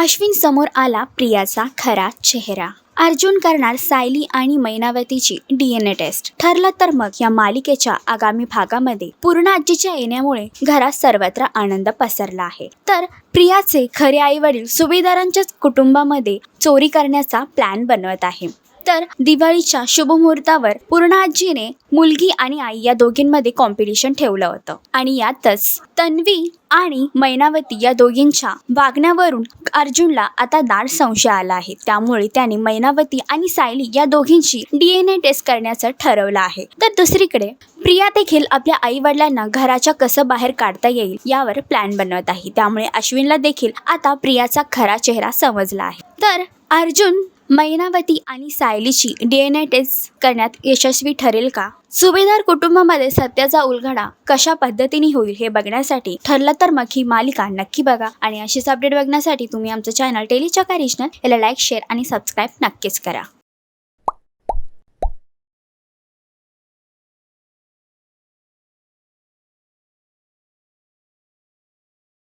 अश्विन समोर आला प्रियाचा खरा चेहरा. अर्जुन करणार सायली आणि मैनावतीची डीएनए टेस्ट ठरलं तर मग या मालिकेच्या आगामी भागामध्ये पूर्ण आजीच्या येण्यामुळे घरात सर्वत्र आनंद पसरला आहे. तर प्रियाचे खरे आई वडील सुभेदारांच्याच कुटुंबामध्ये चोरी करण्याचा प्लॅन बनवत आहे. तर दिवाळीच्या शुभमुहूर्तावर पूर्ण आजीने मुलगी आणि आई या दोघींमध्ये कॉम्पिटिशन ठेवलं होतं. आणि यातच तन्वी आणि मैनावती या दोघींच्या वागण्यावरून अर्जुनला आता दाट संशय आला आहे. त्यामुळे त्याने मैनावती आणि सायली या दोघींची डीएनए टेस्ट करण्याचं ठरवलं आहे. तर दुसरीकडे प्रिया देखील आपल्या आई वडिलांना घराच्या कसं बाहेर काढता येईल यावर प्लॅन बनवत आहे. त्यामुळे अश्विनला देखील आता प्रियाचा खरा चेहरा समजला आहे. तर अर्जुन मैनावती आणि सायलीची डी एन ए टेस्ट करण्यात यशस्वी ठरेल का? सुभेदार कुटुंबामध्ये सत्याचा उलगडा कशा पद्धतीने होईल हे बघण्यासाठी ठरलं तर मग ही मालिका नक्की बघा. आणि अशीच अपडेट बघण्यासाठी तुम्ही आमचं चॅनल टेलीच्या रिजनल याला लाईक शेअर आणि सबस्क्राईब नक्कीच करा.